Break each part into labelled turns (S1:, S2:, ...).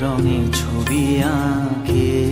S1: রঙে ছবি আঁকে।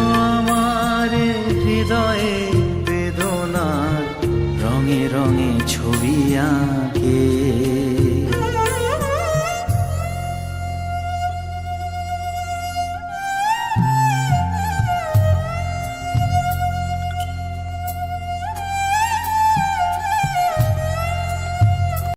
S1: হৃদয়ে বেদনার রঙে রঙে ছবি আঁকে।